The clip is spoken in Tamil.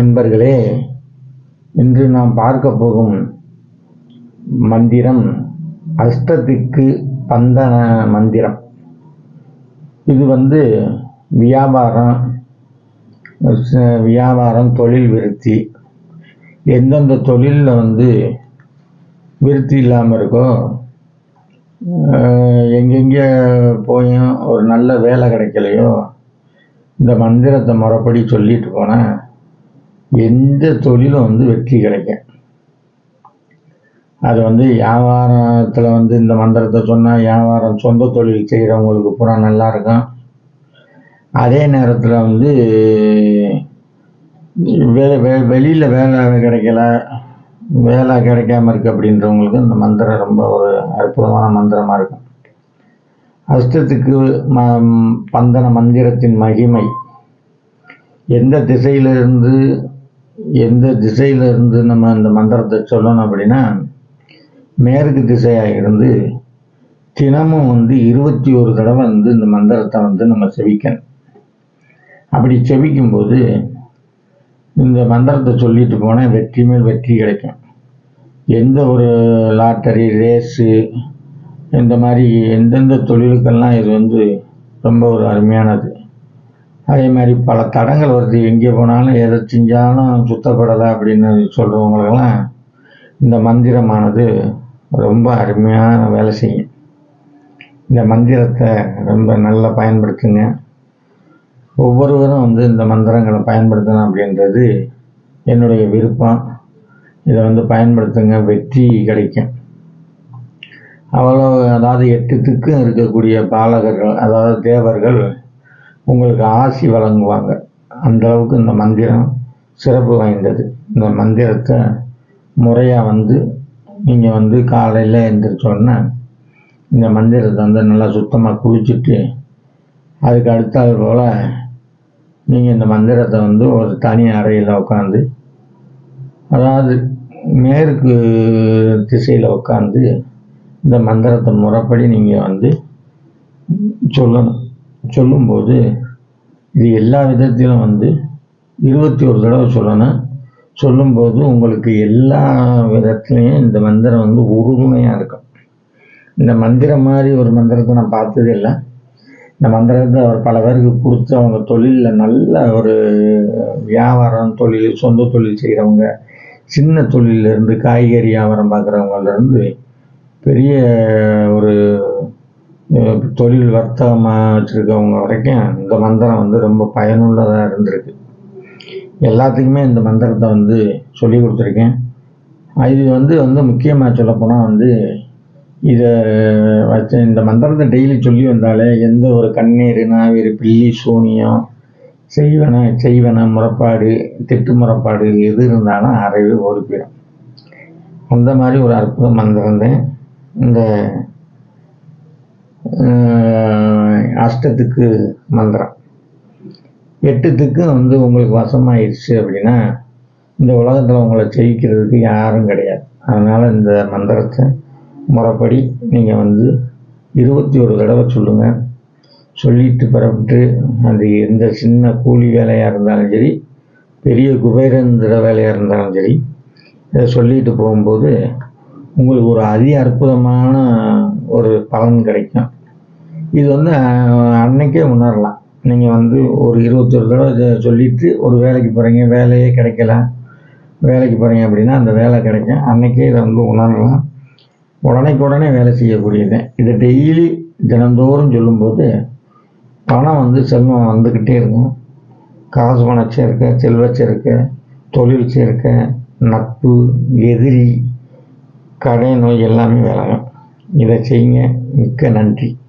அன்பர்களே இன்று நாம் பார்க்க போகும் மந்திரம் அஷ்டதிக்கு பந்தன மந்திரம். இது வந்து வியாபாரம் வியாபாரம் தொழில் விருத்தி. எந்தெந்த தொழிலில் வந்து விருத்தி இல்லாமல் இருக்கோ எங்கெங்கே போயும் ஒரு நல்ல வேலை கிடைக்கலையோ இந்த மந்திரத்தை முறைப்படி சொல்லிட்டு போனேன். எந்த தொழிலும் வந்து வெற்றி கிடைக்கும். அது வந்து வியாபாரத்தில் வந்து இந்த மந்திரத்தை சொன்னால் வியாபாரம் சொந்த தொழில் செய்கிறவங்களுக்கு பூரா நல்லா இருக்கும். அதே நேரத்தில் வந்து வெ வே வெளியில் வேலை கிடைக்கல வேலை கிடைக்காம இருக்கு அப்படின்றவங்களுக்கு இந்த மந்திரம் ரொம்ப ஒரு அற்புதமான மந்திரமாக இருக்கும். அஷ்டத்துக்கு ம பந்தன மந்திரத்தின் மகிமை எந்த திசையிலிருந்து எந்த திசையிலிருந்து நம்ம இந்த மந்திரத்தை சொல்லணும் அப்படின்னா மேற்கு திசையாக இருந்து தினமும் வந்து இருபத்தி ஒரு தடவை வந்து இந்த மந்திரத்தை வந்து நம்ம செவிக்கணும் அப்படி செவிக்கும்போது இந்த மந்திரத்தை சொல்லிட்டு போனால் வெற்றி மேல் வெற்றி கிடைக்கும். எந்த ஒரு லாட்டரி ரேஸு இந்த மாதிரி எந்தெந்த தொழிலுக்கெல்லாம் இது வந்து ரொம்ப ஒரு அருமையானது. அதே மாதிரி பல தடங்கள் வருது. எங்கே போனாலும் எதை செஞ்சாலும் சுத்தப்படலை அப்படின்னு சொல்கிறவங்களுக்கெல்லாம் இந்த மந்திரமானது ரொம்ப அருமையான வேலை செய்யும். இந்த மந்திரத்தை ரொம்ப நல்லா பயன்படுத்துங்க. ஒவ்வொருவரும் வந்து இந்த மந்திரங்களை பயன்படுத்தணும் அப்படின்றது என்னுடைய விருப்பம். இதை வந்து பயன்படுத்துங்க. வெற்றி கிடைக்கும். அவ்வளோ அதாவது எட்டுத்துக்கும் இருக்கக்கூடிய பாலகர்கள் அதாவது தேவர்கள் உங்களுக்கு ஆசி வழங்குவாங்க. அந்த அளவுக்கு இந்த மந்திரம் சிறப்பு வாய்ந்தது. இந்த மந்திரத்தை முறையாக வந்து நீங்கள் வந்து காலையில் எழுந்திரிச்சோன்னா இந்த மந்திரத்தை வந்து நல்லா சுத்தமாக குளிச்சுட்டு அதுக்கு அடுத்தாது போல் நீங்கள் இந்த மந்திரத்தை வந்து ஒரு தனி அறையில் உட்காந்து அதாவது மேற்கு திசையில் உட்காந்து இந்த மந்திரத்தை முறைப்படி நீங்கள் வந்து சொல்லணும். சொல்லும்போது இது எல்லா விதத்திலும் வந்து இருபத்தி ஒரு தடவை சொல்லணும். சொல்லும்போது உங்களுக்கு எல்லா விதத்துலேயும் இந்த மந்திரம் வந்து உறுதுணையாக இருக்கும். இந்த மந்திரம் மாதிரி ஒரு மந்திரத்தை நான் பார்த்ததே இல்லை. இந்த மந்திரத்தை அவர் பல பேருக்கு கொடுத்து அவங்க தொழிலில் நல்ல ஒரு வியாபாரம் தொழில் சொந்த தொழில் செய்கிறவங்க சின்ன தொழிலிருந்து இருந்து காய்கறி வியாபாரம் பார்க்குறவங்கலேருந்து பெரிய ஒரு தொழில் வர்த்தகமாக வச்சுருக்கவங்க வரைக்கும் இந்த மந்திரம் வந்து ரொம்ப பயனுள்ளதாக இருந்திருக்கு. எல்லாத்துக்குமே இந்த மந்திரத்தை வந்து சொல்லி கொடுத்துருக்கேன். இது வந்து வந்து முக்கியமாக சொல்லப்போனால் வந்து இதை வச்சு இந்த மந்திரத்தை டெய்லி சொல்லி வந்தாலே எந்த ஒரு கண்ணீர் நாவீர் பில்லி சூனியம் செய்வன செய்வன முறைப்பாடு திட்டு முறைப்பாடு எது இருந்தாலும் அறவே ஓடி போயிடும். அந்த மாதிரி ஒரு அற்புத மந்திரம் தான் இந்த அஷ்டத்துக்கு மந்திரம். எட்டுத்துக்கு வந்து உங்களுக்கு வசமாயிடுச்சு அப்படின்னா இந்த உலகத்தில் உங்களை ஜெயிக்கிறதுக்கு யாரும் கிடையாது. அதனால் இந்த மந்திரத்தை முறைப்படி நீங்கள் வந்து இருபத்தி ஒரு தடவை சொல்லுங்கள் சொல்லிட்டு பிறப்பிட்டு அது எந்த சின்ன கூலி வேலையாக இருந்தாலும் சரி பெரிய குபேரந்திர வேலையாக இருந்தாலும் சரி இதை சொல்லிட்டு போகும்போது உங்களுக்கு ஒரு அதி அற்புதமான ஒரு பலன் கிடைக்கும். இது வந்து அன்னைக்கே உணரலாம். நீங்கள் வந்து ஒரு இருபத்தொரு தடவை இதை சொல்லிட்டு ஒரு வேலைக்கு போகிறீங்க வேலையே கிடைக்கல. வேலைக்கு போகிறீங்க அப்படின்னா அந்த வேலை கிடைக்கும். அன்னைக்கே இதை வந்து உணரலாம். உடனைக்கு உடனே வேலை செய்யக்கூடியது. இதை டெய்லி தினந்தோறும் சொல்லும்போது பணம் வந்து செல்வம் வந்துக்கிட்டே இருக்கும். காசு பணம் சேர்க்க செல்வ சேர்க்க தொழில் சேர்க்க நட்பு எதிரி கடை நோய் எல்லாமே விலகும் இதை செய்யுங்க மிக்க நன்றி.